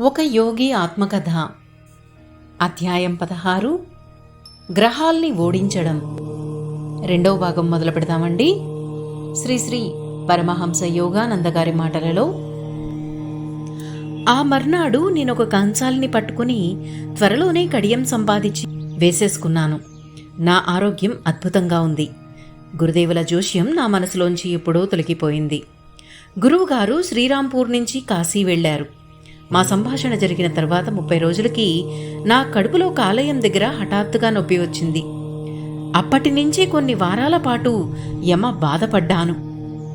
ఒక యోగి ఆత్మకథ. అధ్యాయం పదహారు. గ్రహాల్ని ఓడించడం. రెండవ భాగం మొదలు పెడదామండి. శ్రీశ్రీ పరమహంస యోగానంద గారి మాటలలో. ఆ మర్నాడు నేను ఒక కంచాల్ని పట్టుకుని త్వరలోనే కడియం సంపాదించి వేసేసుకున్నాను. నా ఆరోగ్యం అద్భుతంగా ఉంది. గురుదేవుల జోష్యం నా మనసులోంచి ఎప్పుడో తొలగిపోయింది. గురువుగారు శ్రీరాంపూర్ నుంచి కాశీ వెళ్ళారు మా సంభాషణ జరిగిన తర్వాత ముప్పై రోజులకి నా కడుపులో కాలేయం దగ్గర హఠాత్తుగా నొప్పి వచ్చింది. అప్పటి నుంచి కొన్ని వారాల పాటు యమ బాధపడ్డాను.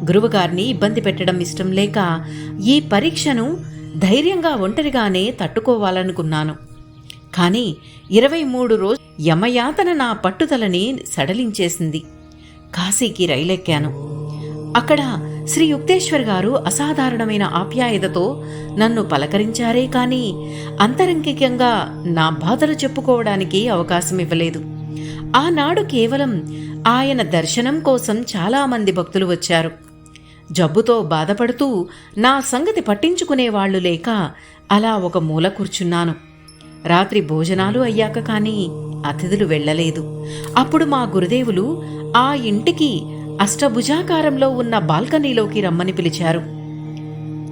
గురువుగారిని ఇబ్బంది పెట్టడం ఇష్టం లేక ఈ పరీక్షను ధైర్యంగా ఒంటరిగానే తట్టుకోవాలనుకున్నాను. కానీ ఇరవై మూడు రోజు యమయాతన నా పట్టుదలని సడలించేసింది. కాశీకి రైలెక్కాను. అక్కడ శ్రీ యుక్తేశ్వర్ గారు అసాధారణమైన ఆప్యాయతతో నన్ను పలకరించారే కానీ అంతరంగికంగా నా బాధలు చెప్పుకోవడానికి అవకాశం ఇవ్వలేదు ఆనాడు కేవలం ఆయన దర్శనం కోసం చాలామంది భక్తులు వచ్చారు. జబ్బుతో బాధపడుతూ నా సంగతి పట్టించుకునేవాళ్ళు లేక అలా ఒక మూల కూర్చున్నాను. రాత్రి భోజనాలు అయ్యాక కానీ అతిథులు వెళ్ళలేదు. అప్పుడు మా గురుదేవులు ఆ ఇంటికి అష్టభుజాకారంలో ఉన్న బాల్కనీలోకి రమ్మని పిలిచారు.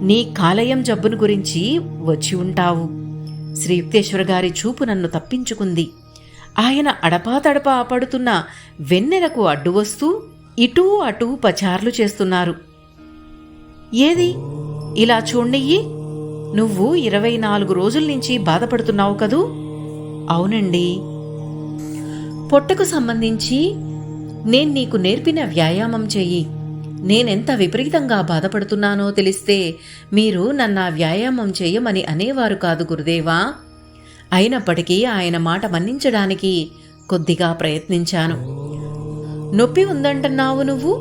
నీ కాలయం జబ్బును గురించి వచ్చి ఉంటావు. శ్రీ యుక్తేశ్వర గారి చూపు నన్ను తప్పించుకుంది. ఆయన అడపాతడపా పడుతున్న వెన్నెలకు అడ్డు వస్తూ ఇటూ అటూ పచార్లు చేస్తున్నారు. ఏది? ఇలా చూడనియ్యి. నువ్వు ఇరవై నాలుగు రోజుల నుంచి బాధపడుతున్నావు కదూ? అవునండి. పొట్టకు సంబంధించి నేను నీకు నేర్పిన వ్యాయామం చెయ్యి. నేనెంత విపరీతంగా బాధపడుతున్నానో తెలిస్తే మీరు నన్ను ఆ వ్యాయామం చేయమని అనేవారు కాదు గురుదేవా. అయినప్పటికీ ఆయన మాట మన్నించడానికి కొద్దిగా ప్రయత్నించాను. నొప్పి ఉందంటున్నావు నువ్వు?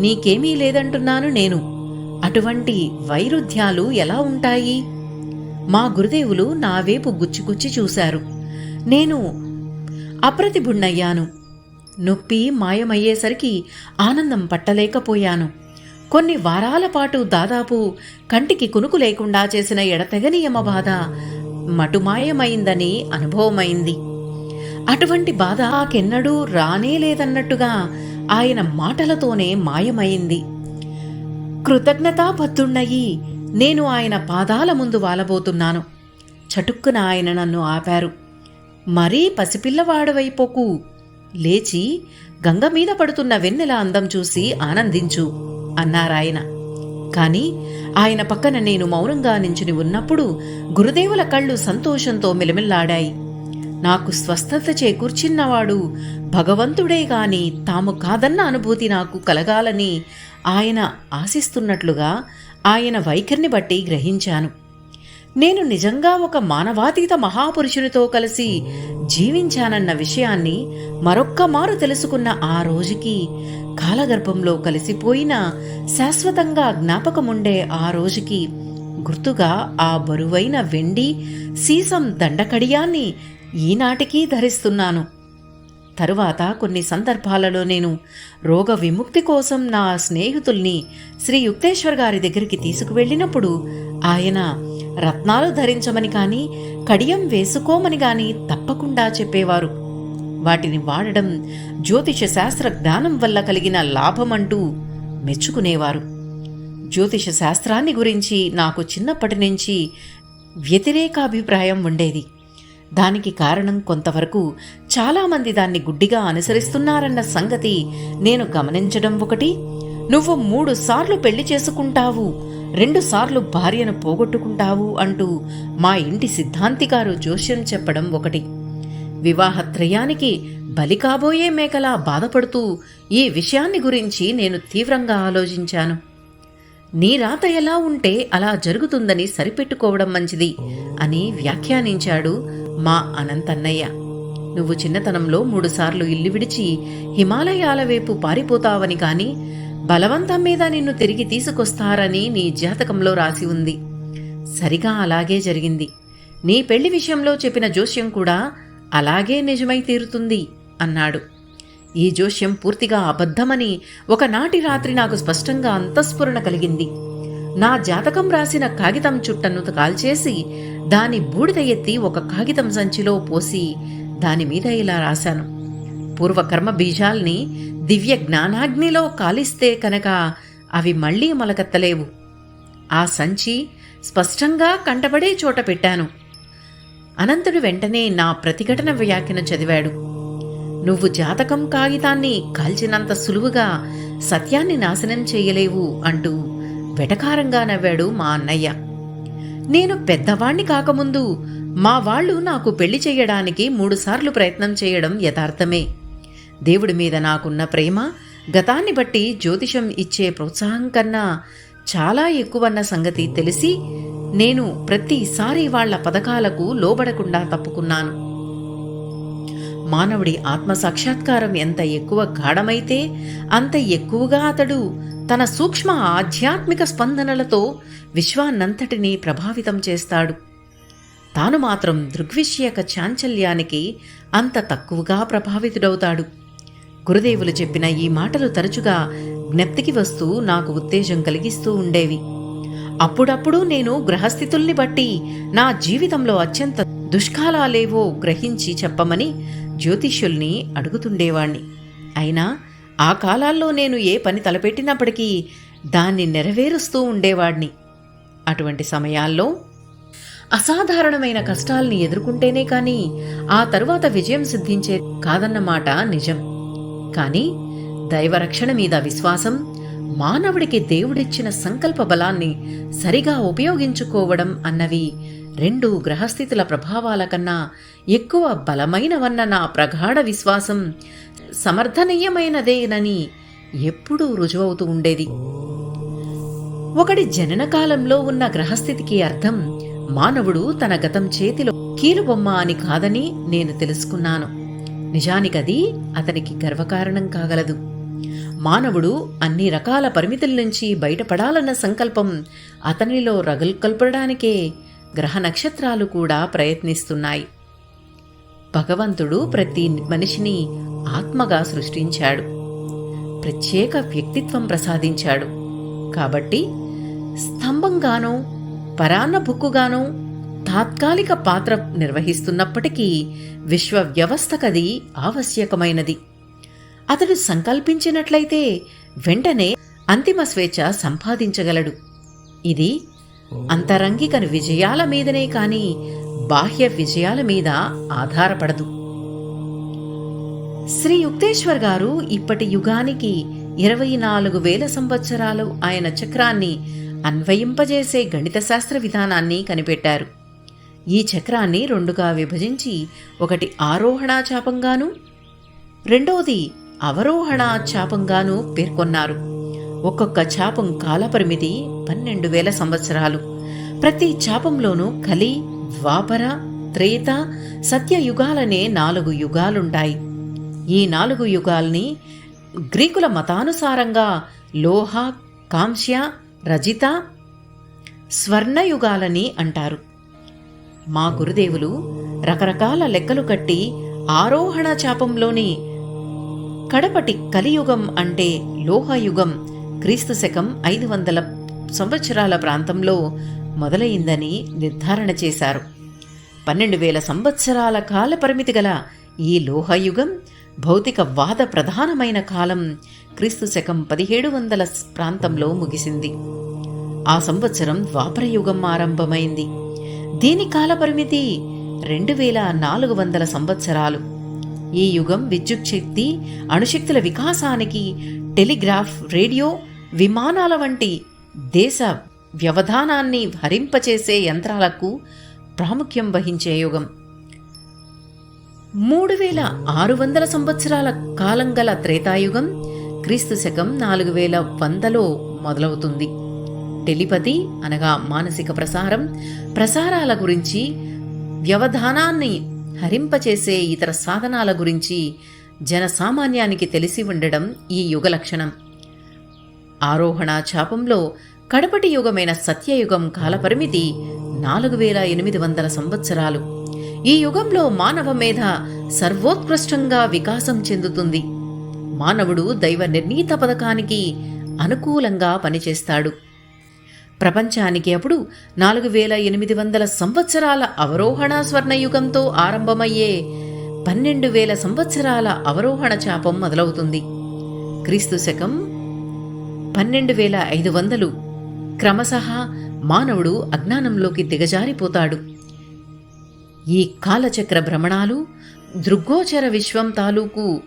నీకేమీ లేదంటున్నాను నేను. అటువంటి వైరుధ్యాలు ఎలా ఉంటాయి? మా గురుదేవులు నా వైపు గుచ్చిగుచ్చి చూశారు. నేను అప్రతిభుణ్ణయ్యాను. నొప్పి మాయమయ్యేసరికి ఆనందం పట్టలేకపోయాను. కొన్ని వారాల పాటు దాదాపు కంటికి కునుకు లేకుండా చేసిన ఎడతెగని యమ బాధ మటుమాయమైందని అనుభవమైంది. అటువంటి బాధ కెన్నడూ రానే లేదన్నట్టుగా ఆయన మాటలతోనే మాయమైంది. కృతజ్ఞతాబద్ధుణ్ణయి నేను ఆయన పాదాల ముందు వాలబోతున్నాను. చటుక్కున ఆయన నన్ను ఆపారు. మరీ పసిపిల్లవాడవైపోకు. లేచి గంగ మీద పడుతున్న వెన్నెల అందం చూసి ఆనందించు అన్నారాయన. కాని ఆయన పక్కన నేను మౌనంగా నించుని ఉన్నప్పుడు గురుదేవుల కళ్ళు సంతోషంతో మిలమిల్లాడాయి. నాకు స్వస్థత చేకూర్చిన్నవాడు భగవంతుడే గాని తాము కాదన్న అనుభూతి నాకు కలగాలని ఆయన ఆశిస్తున్నట్లుగా ఆయన వైఖరిని బట్టి గ్రహించాను. నేను నిజంగా ఒక మానవాతీత మహాపురుషునితో కలిసి జీవించానన్న విషయాన్ని మరొక్కమారు తెలుసుకున్న ఆ రోజుకి కాలగర్భంలో కలిసిపోయిన శాశ్వతంగా జ్ఞాపకముండే ఆ రోజుకి గుర్తుగా ఆ బరువైన వెండి సీసం దండకడియాన్ని ఈనాటికీ ధరిస్తున్నాను. తరువాత కొన్ని సందర్భాలలో నేను రోగ విముక్తి కోసం నా స్నేహితుల్ని శ్రీ యుక్తేశ్వర్ గారి దగ్గరికి తీసుకువెళ్ళినప్పుడు ఆయన రత్నాలు ధరించమని కానీ కడియం వేసుకోమని కానీ తప్పకుండా చెప్పేవారు. వాటిని వాడడం జ్యోతిష శాస్త్ర జ్ఞానం వల్ల కలిగిన లాభమంటూ మెచ్చుకునేవారు. జ్యోతిష శాస్త్రాన్ని గురించి నాకు చిన్నప్పటి నుంచి వ్యతిరేకాభిప్రాయం ఉండేది. దానికి కారణం కొంతవరకు చాలామంది దాన్ని గుడ్డిగా అనుసరిస్తున్నారన్న సంగతి నేను గమనించడం ఒకటి. నువ్వు మూడు సార్లు పెళ్ళి చేసుకుంటావు రెండుసార్లు భార్యను పోగొట్టుకుంటావు అంటూ మా ఇంటి సిద్ధాంతి గారు జోస్యం చెప్పడం ఒకటి. వివాహత్రయానికి బలి కాబోయే మేకలా బాధపడుతూ ఈ విషయాన్ని గురించి నేను తీవ్రంగా ఆలోచించాను. నీ రాత ఎలా ఉంటే అలా జరుగుతుందని సరిపెట్టుకోవడం మంచిది అని వ్యాఖ్యానించాడు మా అనంతన్నయ్య. నువ్వు చిన్నతనంలో మూడుసార్లు ఇల్లు విడిచి హిమాలయాల వైపు పారిపోతావని కాని బలవంతం మీద నిన్ను తిరిగి తీసుకొస్తారని నీ జాతకంలో రాసి ఉంది. సరిగా అలాగే జరిగింది. నీ పెళ్ళి విషయంలో చెప్పిన జోస్యం కూడా అలాగే నిజమై తీరుతుంది అన్నాడు. ఈ జోస్యం పూర్తిగా అబద్ధమని ఒకనాటి రాత్రి నాకు స్పష్టంగా అంతఃస్ఫురణ కలిగింది. నా జాతకం రాసిన కాగితం చుట్టను కాల్చేసి దాని బూడిద ఎత్తి ఒక కాగితం సంచిలో పోసి దాని మీద ఇలా రాశాను. పూర్వకర్మ బీజాల్ని దివ్య జ్ఞానాగ్నిలో కాలిస్తే కనుక అవి మళ్ళీ మొలకెత్తలేవు ఆ సంచి స్పష్టంగా కంటబడే చోట పెట్టాను. అనంతుడు వెంటనే నా ప్రతిఘటన వ్యాఖ్యను చదివాడు. నువ్వు జాతకం కాగితాన్ని కాల్చినంత సులువుగా సత్యాన్ని నాశనం చేయలేవు అంటూ వెటకారంగా నవ్వాడు మా అన్నయ్య. నేను పెద్దవాణ్ణి కాకముందు మా వాళ్ళు నాకు పెళ్ళి చేయడానికి మూడుసార్లు ప్రయత్నం చేయడం యథార్థమే. దేవుడి మీద నాకున్న ప్రేమ గతాన్ని బట్టి జ్యోతిషం ఇచ్చే ప్రోత్సాహం కన్నా చాలా ఎక్కువన్న సంగతి తెలిసి నేను ప్రతిసారి వాళ్ళ పథకాలకు లోబడకుండా తప్పుకున్నాను. మానవుడి ఆత్మ సాక్షాత్కారం ఎంత ఎక్కువ గాఢమైతే అంత ఎక్కువగా అతడు తన సూక్ష్మ ఆధ్యాత్మిక స్పందనలతో విశ్వాన్నంతటినీ ప్రభావితం చేస్తాడు. తాను మాత్రం దృగ్విషయక చాంచల్యానికి అంత తక్కువగా ప్రభావితుడవుతాడు. గురుదేవులు చెప్పిన ఈ మాటలు తరచుగా జ్ఞప్తికి వస్తూ నాకు ఉత్తేజం కలిగిస్తూ ఉండేవి. అప్పుడప్పుడు నేను గ్రహస్థితుల్ని బట్టి నా జీవితంలో అత్యంత దుష్కాలాలేవో గ్రహించి చెప్పమని జ్యోతిష్యుల్ని అడుగుతుండేవాణ్ణి. అయినా ఆ కాలాల్లో నేను ఏ పని తలపెట్టినప్పటికీ దాన్ని నెరవేరుస్తూ ఉండేవాణ్ణి. అటువంటి సమయాల్లో అసాధారణమైన కష్టాల్ని ఎదుర్కొంటేనే కానీ ఆ తరువాత విజయం సిద్ధించే కాదన్నమాట నిజం. కానీ దైవరక్షణ మీద విశ్వాసం మానవుడికి దేవుడిచ్చిన సంకల్ప బలాన్ని సరిగా ఉపయోగించుకోవడం అన్నవి రెండు గ్రహస్థితుల ప్రభావాల కన్నా ఎక్కువ బలమైనవన్న నా ప్రగాఢ విశ్వాసం సమర్థనీయమైనదేనని ఎప్పుడూ రుజువవుతూ ఉండేది. ఒకటి జననకాలంలో ఉన్న గ్రహస్థితికి అర్థం మానవుడు తన గతం చేతిలో కీలుబొమ్మ అని కాదని నేను తెలుసుకున్నాను. నిజానికది అతనికి గర్వకారణం కాగలదు. మానవుడు అన్ని రకాల పరిమితుల నుంచి బయటపడాలన్న సంకల్పం అతనిలో రగుల్కొల్పడానికే గ్రహ నక్షత్రాలు కూడా ప్రయత్నిస్తున్నాయి. భగవంతుడు ప్రతి మనిషిని ఆత్మగా సృష్టించాడు. ప్రత్యేక వ్యక్తిత్వం ప్రసాదించాడు. కాబట్టి స్తంభంగానో పరాన్న బుక్కుగానో తాత్కాలిక పాత్ర నిర్వహిస్తున్నప్పటికీ విశ్వ వ్యవస్థకది ఆవశ్యకమైనది. అతడు సంకల్పించినట్లయితే వెంటనే అంతిమ స్వేచ్ఛ సంపాదించగలడు. ఇది అంతరంగిక విజయాల మీదనే కాని బాహ్య విజయాల మీద ఆధారపడదు. శ్రీ యుక్తేశ్వర్ గారు ఇప్పటి యుగానికి ఇరవై నాలుగు వేల సంవత్సరాలు ఆయన చక్రాన్ని అన్వయింపజేసే గణిత శాస్త్ర విధానాన్ని కనిపెట్టారు. ఈ చక్రాన్ని రెండుగా విభజించి ఒకటి ఆరోహణాచాపంగాను రెండవది అవరోహణాచాపంగాను పేర్కొన్నారు. ఒక్కొక్క చాపం కాలపరిమితి పన్నెండు వేల సంవత్సరాలు. ప్రతి చాపంలోనూ కలి ద్వాపర త్రేత సత్యయుగాలనే నాలుగు యుగాలుంటాయి ఈ నాలుగు యుగాల్ని గ్రీకుల మతానుసారంగా లోహ కాంస్య రజిత స్వర్ణయుగాలని అంటారు. మా గురుదేవులు రకరకాల లెక్కలు కట్టి ఆరోహణ చాపంలోని కడపటి కలియుగం అంటే లోహయుగం క్రీస్తు శకం ఐదు వందల సంవత్సరాల ప్రాంతంలో మొదలైందని నిర్ధారణ చేశారు. పన్నెండు వేల సంవత్సరాల కాల పరిమితి గల ఈ లోహయుగం భౌతిక వాద ప్రధానమైన కాలం క్రీస్తు శకం పదిహేడు వందల ప్రాంతంలో ముగిసింది. ఆ సంవత్సరం ద్వాపరయుగం ఆరంభమైంది. దీని కాలపరిమితి రెండు వేల నాలుగు వందల సంవత్సరాలు. ఈ యుగం విద్యుత్ శక్తి అణుశక్తుల వికాసానికి టెలిగ్రాఫ్ రేడియో విమానాల వంటి దేశ వ్యవధానాన్ని హరింపచేసే యంత్రాలకు ప్రాముఖ్యం వహించే యుగం. మూడు వేల ఆరు వందల సంవత్సరాల కాలం గల త్రేతాయుగం క్రీస్తు శకం నాలుగు వేల వందలో మొదలవుతుంది. టెలిపతి అనగా మానసిక ప్రసారం ప్రసారాల గురించి వ్యవధానాన్ని హరింపచేసే ఇతర సాధనాల గురించి జనసామాన్యానికి తెలిసి ఉండడం ఈ యుగ లక్షణం. ఆరోహణ చాపంలో కడపటి యుగమైన సత్యయుగం కాలపరిమితి నాలుగు వేల ఎనిమిది వందల సంవత్సరాలు. ఈ యుగంలో మానవ మేధ సర్వోత్కృష్టంగా వికాసం చెందుతుంది. మానవుడు దైవ నిర్ణీత పథకానికి అనుకూలంగా పనిచేస్తాడు. ప్రపంచానికి అప్పుడు నాలుగు వేల ఎనిమిది వందల సంవత్సరాల అవరోహణ స్వర్ణయుగంతో ఆరంభమయ్యే పన్నెండు వేల సంవత్సరాల అవరోహణ చాపం మొదలవుతుంది. క్రీస్తు శకం పన్నెండు వేల ఐదు వందలు క్రమశః మానవుడు అజ్ఞానంలోకి దిగజారిపోతాడు. ఈ కాలచక్ర భ్రమణాలు దృగ్గోచర విశ్వం తాలూకు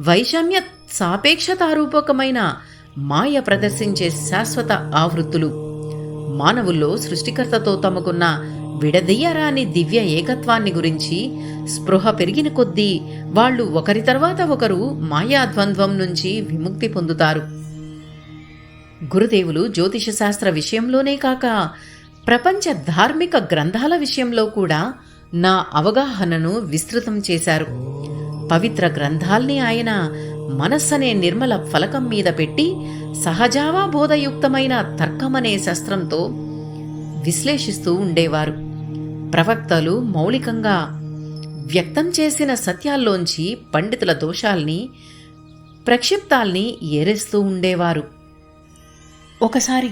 వైషమ్య సాపేక్షతారూపకమైన మాయ ప్రదర్శించే శాశ్వత ఆవృత్తులు. మానవుల్లో సృష్టికర్తతో తమకున్న విడదీయరాని దివ్య ఏకత్వాన్ని గురించి స్పృహ పెరిగిన కొద్దీ వాళ్ళు ఒకరి తర్వాత ఒకరు మాయా ద్వంద్వం నుంచి విముక్తి పొందుతారు. గురుదేవులు జ్యోతిష శాస్త్ర విషయంలోనే కాక ప్రపంచ ధార్మిక గ్రంథాల విషయంలో కూడా నా అవగాహనను విస్తృతం చేశారు. పవిత్ర గ్రంథాల్ని ఆయన మనస్సనే నిర్మల ఫలకం మీద పెట్టి సహజావాబోధయుక్తమైన తర్కమనే శస్త్రంతో విశ్లేషిస్తూ ఉండేవారు. ప్రవక్తలు మౌలికంగా వ్యక్తం చేసిన సత్యాల్లోంచి పండితుల దోషాల్ని ప్రక్షిప్తాల్ని ఏరేస్తూ ఉండేవారు. ఒకసారి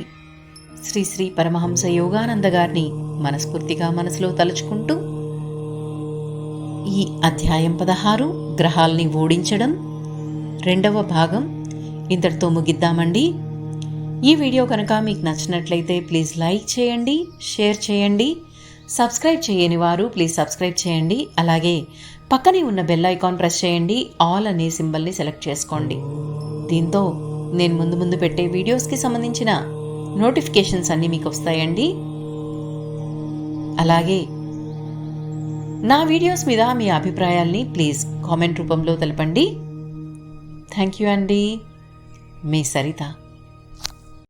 శ్రీ శ్రీ పరమహంస యోగానంద గారిని మనస్ఫూర్తిగా మనసులో తలుచుకుంటూ ఈ అధ్యాయం పదహారు గ్రహాల్ని ఓడించడం రెండవ భాగం ఇంతటితో ముగిద్దామండి. ఈ వీడియో కనుక మీకు నచ్చినట్లయితే ప్లీజ్ లైక్ చేయండి షేర్ చేయండి సబ్స్క్రైబ్ చేయని వారు ప్లీజ్ సబ్స్క్రైబ్ చేయండి అలాగే పక్కనే ఉన్న బెల్ ఐకాన్ ప్రెస్ చేయండి ఆల్ అనే సింబల్ని సెలెక్ట్ చేసుకోండి. దీంతో నేను ముందు ముందు పెట్టే వీడియోస్కి సంబంధించిన నోటిఫికేషన్స్ అన్నీ మీకు వస్తాయండి. అలాగే నా వీడియోస్ మీద మీ అభిప్రాయాల్ని ప్లీజ్ కామెంట్ రూపంలో తెలపండి. థ్యాంక్ యూ అండి మీ సరిత